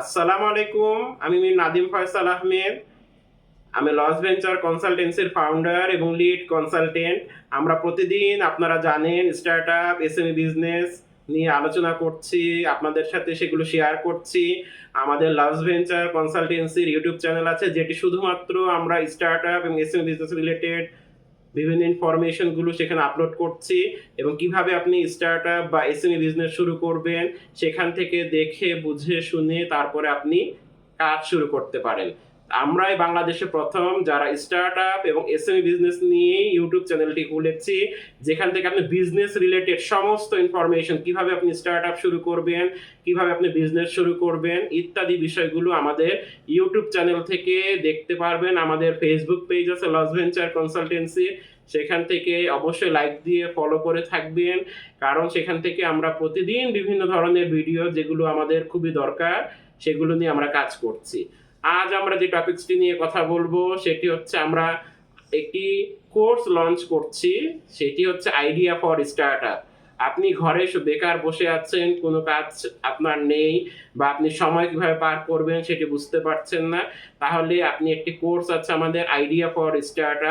আসসালামু আলাইকুম, আমি মির নাদিম ফয়সাল আহমেদ। আমি লস ভেঞ্চার কনসালটেন্সির ফাউন্ডার এবং লিড কনসালটেন্ট আমরা প্রতিদিন আপনারা জানেন স্টার্ট আপ এসএমই বিজনেস নিয়ে আলোচনা করছি, আপনাদের সাথে সেগুলো শেয়ার করছি। আমাদের লস ভেঞ্চার কনসালটেন্সির ইউটিউব চ্যানেল আছে, যেটি শুধুমাত্র আমরা স্টার্ট আপ এবং এসএমই বিজনেস রিলেটেড বিভিন্ন ইনফরমেশনগুলো সেখানে আপলোড করছি এবং কীভাবে আপনি স্টার্ট আপ বা এসএমই বিজনেস শুরু করবেন, সেখান থেকে দেখে, বুঝে, শুনে তারপরে আপনি কাজ শুরু করতে পারেন। আমরাই বাংলাদেশে প্রথম যারা স্টার্ট আপ এবং এসএমই বিজনেস নিয়ে ইউটিউব চ্যানেলটি খুলেছি, যেখান থেকে আপনি বিজনেস রিলেটেড সমস্ত ইনফরমেশন কীভাবে আপনি স্টার্ট আপ শুরু করবেন, কীভাবে আপনি বিজনেস শুরু করবেন, ইত্যাদি বিষয়গুলো আমাদের ইউটিউব চ্যানেল থেকে দেখতে পারবেন। আমাদের ফেসবুক পেজ আছে লস ভেঞ্চার কনসালটেন্সি সেখান থেকে অবশ্যই লাইক দিয়ে ফলো করে থাকবেন। কারণ সেখান থেকে আমরা প্রতিদিন বিভিন্ন ধরনের ভিডিও যেগুলো আমাদের খুবই দরকার, সেগুলো নিয়ে আমরা কাজ করছি। আজ আমরা যে টপিকসটি নিয়ে কথা বলব, সেটি হচ্ছে আমরা একটি কোর্স লঞ্চ করছি, সেটি হচ্ছে আইডিয়া ফর স্টার্ট আপনি ঘরে বেকার বসে আছেন, কোনো কাজ আপনার নেই বা আপনি সময় কীভাবে পার করবেন সেটি বুঝতে পারছেন না, তাহলে আপনি একটি কোর্স আছে আমাদের আইডিয়া ফর স্টার্ট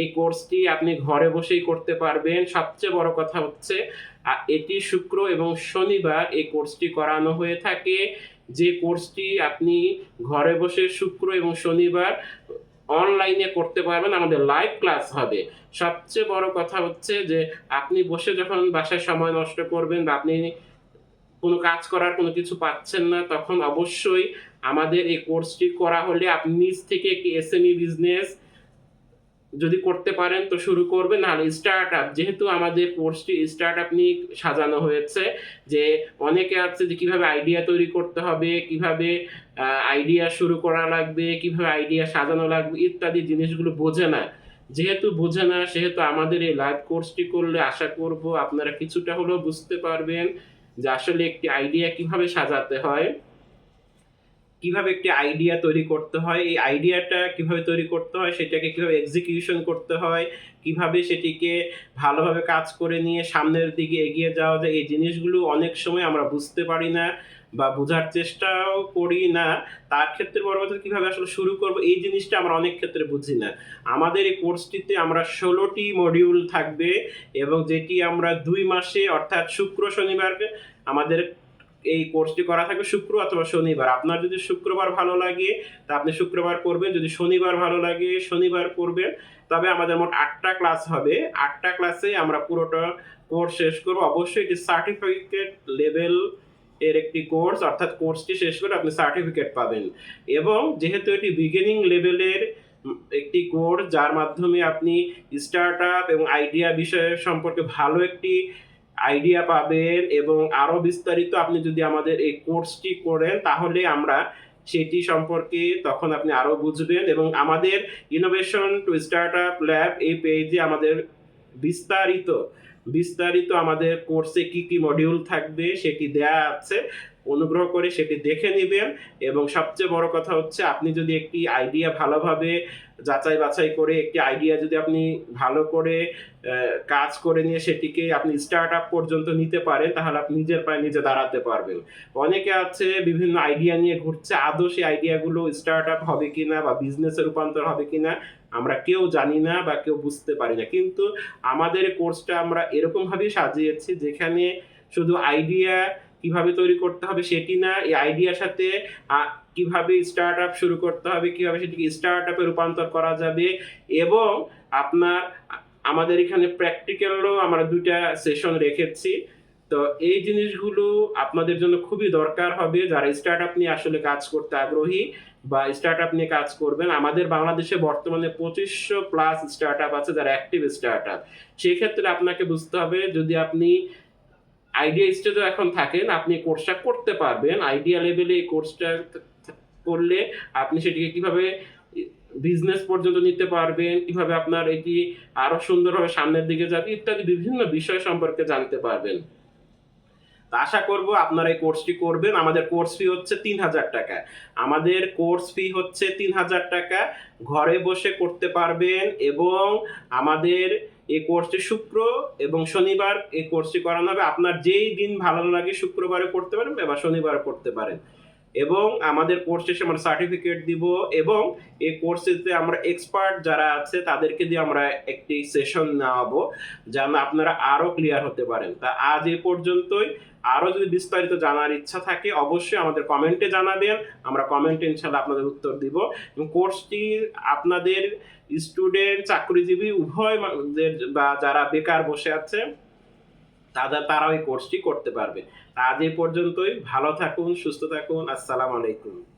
এই কোর্সটি আপনি ঘরে বসেই করতে পারবেন। সবচেয়ে বড় কথা হচ্ছে এটি শুক্র এবং শনিবার এই কোর্সটি করানো হয়ে থাকে। যে কোর্সটি আপনি ঘরে বসে শুক্র এবং শনিবার অনলাইনে করতে পারবেন, আমাদের লাইভ ক্লাস হবে। সবচেয়ে বড় কথা হচ্ছে যে, আপনি বসে যখন বাসায় সময় নষ্ট করবেন বা আপনি কোনো কাজ করার কোনো কিছু পাচ্ছেন না, তখন অবশ্যই আমাদের এই কোর্সটি করা হলে আপনি নিজ থেকে একটি এসএমই বিজনেস যদি করতে পারেন তো শুরু করবেন। নাহলে স্টার্ট আপ যেহেতু আমাদের কোর্সটি স্টার্ট আপ নিয়ে সাজানো হয়েছে, যে অনেকে আছে যে কীভাবে আইডিয়া তৈরি করতে হবে, কীভাবে আইডিয়া শুরু করা লাগবে, কীভাবে আইডিয়া সাজানো লাগবে ইত্যাদি জিনিসগুলো বোঝে না। যেহেতু বোঝে না, সেহেতু আমাদের এই লাইভ কোর্সটি করলে আশা করব আপনারা কিছুটা হলেও বুঝতে পারবেন যে আসলে একটি আইডিয়া কীভাবে সাজাতে হয়। কীভাবে একটি আইডিয়া তৈরি করতে হয়, এই আইডিয়াটা কীভাবে তৈরি করতে হয়, সেটাকে কীভাবে এক্সিকিউশন করতে হয়, কীভাবে সেটিকে ভালোভাবে কাজ করে নিয়ে সামনের দিকে এগিয়ে যাওয়া যায়, এই জিনিসগুলো অনেক সময় আমরা বুঝতে পারি না বা বোঝার চেষ্টাও করি না। তার ক্ষেত্রে বড় কথা কীভাবে আসলে শুরু করব, এই জিনিসটা আমরা অনেক ক্ষেত্রে বুঝি না। আমাদের এই কোর্সটিতে আমরা ষোলোটি মডিউল থাকবে এবং যেটি আমরা দুই মাসে, অর্থাৎ শুক্র শনিবারকে আমাদের এই কোর্সটি করা থাকবে শুক্র অথবা শনিবার। আপনার যদি শুক্রবার ভালো লাগে, তা আপনি শুক্রবার করবেন যদি শনিবার ভালো লাগে, শনিবার করবেন তবে আমাদের মোট আটটা ক্লাস হবে। আটটা ক্লাসে আমরা পুরোটা কোর্স শেষ করব। অবশ্যই এটি সার্টিফিকেট লেভেল এর একটি কোর্স, অর্থাৎ কোর্সটি শেষ করে আপনি সার্টিফিকেট পাবেন। এবং যেহেতু এটি বিগিনিং লেভেলের একটি কোর্স, যার মাধ্যমে আপনি স্টার্ট আপ এবং আইডিয়া বিষয় সম্পর্কে ভালো একটি আইডিয়া পাবেন এবং আরও বিস্তারিত আপনি যদি আমাদের এই কোর্সটি করেন, তাহলে আমরা সেটি সম্পর্কে তখন আপনি আরও বুঝবেন এবং আমাদের innovation to start up lab এই পেজে আমাদের বিস্তারিত বিস্তারিত আমাদের কোর্সে কি কি মডিউল থাকবে সেটি দেয়া আছে। অনুগ্রহ করে সেটি দেখে নেবেন। এবং সবচেয়ে বড় কথা হচ্ছে, আপনি যদি একটি আইডিয়া ভালোভাবে যাচাই বাছাই করে, একটি আইডিয়া যদি আপনি ভালো করে কাজ করে নিয়ে সেটিকে আপনি স্টার্ট আপ পর্যন্ত নিতে পারেন, তাহলে আপনি নিজের পায়ে নিজে দাঁড়াতে পারবেন। অনেকে আছে, বিভিন্ন আইডিয়া নিয়ে ঘুরছে, আদৌ সেই আইডিয়াগুলো স্টার্ট আপ হবে কিনা বা বিজনেসে রূপান্তর হবে কিনা, আমরা কেউ জানি না বা কেউ বুঝতে পারি না। কিন্তু আমাদের কোর্সটা আমরা এরকমভাবেই সাজিয়েছি, যেখানে শুধু আইডিয়া কীভাবে তৈরি করতে হবে সেটি না, এই আইডিয়ার সাথে কীভাবে স্টার্ট আপ শুরু করতে হবে, কীভাবে সেটিকে স্টার্ট আপে রূপান্তর করা যাবে এবং আপনার আমাদের এখানে প্র্যাকটিক্যালও আমরা দুইটা সেশন রেখেছি। তো এই জিনিসগুলো আপনাদের জন্য খুবই দরকার হবে যারা স্টার্ট আপ নিয়ে আসলে কাজ করতে আগ্রহী বা স্টার্ট আপ নিয়ে কাজ করবেন। আমাদের বাংলাদেশে বর্তমানে পঁচিশশো প্লাস স্টার্ট আপ আছে, যারা অ্যাক্টিভ স্টার্ট আপ সেক্ষেত্রে আপনাকে বুঝতে হবে, যদি আপনি আইডিয়া স্টেজও এখন থাকেন আপনি কোর্সটা করতে পারবেন। আইডিয়া লেভেলে এই কোর্সটা করলে আপনি সেটিকে কীভাবে বিজনেস পর্যন্ত নিতে পারবেন, কীভাবে আপনার এটি আরও সুন্দরভাবে সামনের দিকে যাবে, ইত্যাদি বিভিন্ন বিষয় সম্পর্কে জানতে পারবেন। তা আশা করব আপনারা এই কোর্সটি করবেন। আমাদের কোর্স ফি হচ্ছে তিন হাজার টাকা। আমাদের কোর্স ফি হচ্ছে তিন হাজার টাকা। ঘরে বসে করতে পারবেন এবং আমাদের এই কোর্সটি শুক্র এবং শনিবার এই কোর্সটি করানো হবে। আপনার যেই দিন ভালো লাগে শুক্রবারে করতে পারেন বা শনিবারে করতে পারেন। এবং আমাদের কোর্স শেষে আমরা সার্টিফিকেট দিব এবং এই কোর্সেতে আমরা এক্সপার্ট যারা আছে, তাদেরকে দিয়ে আমরা একটি সেশন নেওয়াবো, যেন আপনারা আরও ক্লিয়ার হতে পারেন। তা আজ এ পর্যন্তই। আরও যদি বিস্তারিত জানার ইচ্ছা থাকে, অবশ্যই আমাদের কমেন্টে জানাবেন। আমরা কমেন্টে ইনশাল্লাহ আপনাদের উত্তর দিব। এবং কোর্সটি আপনাদের স্টুডেন্ট চাকরিজীবী, উভয় বা যারা বেকার বসে আছে তাদের তারা ওই কোর্সটি করতে পারবে। আজ এই পর্যন্তই। ভালো থাকুন, সুস্থ থাকুন। আসসালামু আলাইকুম।